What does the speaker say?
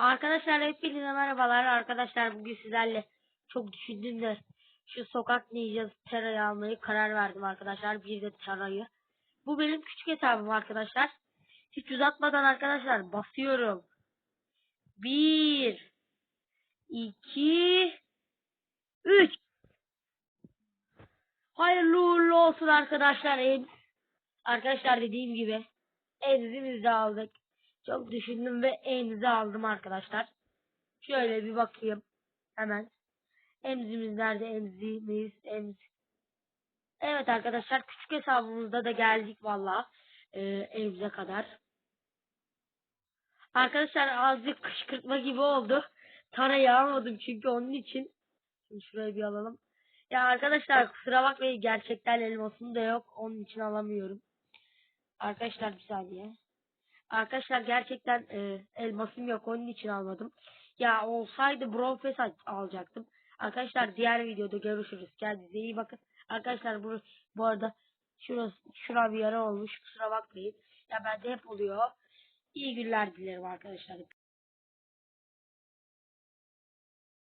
Arkadaşlar hepinize merhabalar. Arkadaşlar bugün sizlerle çok düşündüm de şu sokak ninja terayı almayı karar verdim arkadaşlar. Bir de terayı. Bu benim küçük hesabım arkadaşlar. Hiç uzatmadan arkadaşlar basıyorum. Bir, iki, üç. Hayırlı uğurlu olsun arkadaşlar. Arkadaşlar dediğim gibi emzimizi de aldık. Çok düşündüm ve emzi aldım arkadaşlar. Şöyle bir bakayım. Hemen. Emzimiz nerede? Emzimiz. Emz. Evet arkadaşlar küçük hesabımızda da geldik valla. Ee, emze kadar. Arkadaşlar azıcık kışkırtma gibi oldu. Tarayı almadım çünkü onun için. Şimdi şurayı bir alalım. Ya arkadaşlar kusura bakmayın gerçekten elmasım da yok. Onun için alamıyorum. Arkadaşlar bir saniye. Arkadaşlar gerçekten e, elmasım yok onun için almadım. Ya olsaydı Brofes alacaktım. Arkadaşlar diğer videoda görüşürüz. Kendinize iyi bakın. Arkadaşlar bu, bu arada şurası, şura bir yara olmuş. Kusura bakmayın. Ya bende hep oluyor. İyi günler dilerim arkadaşlar.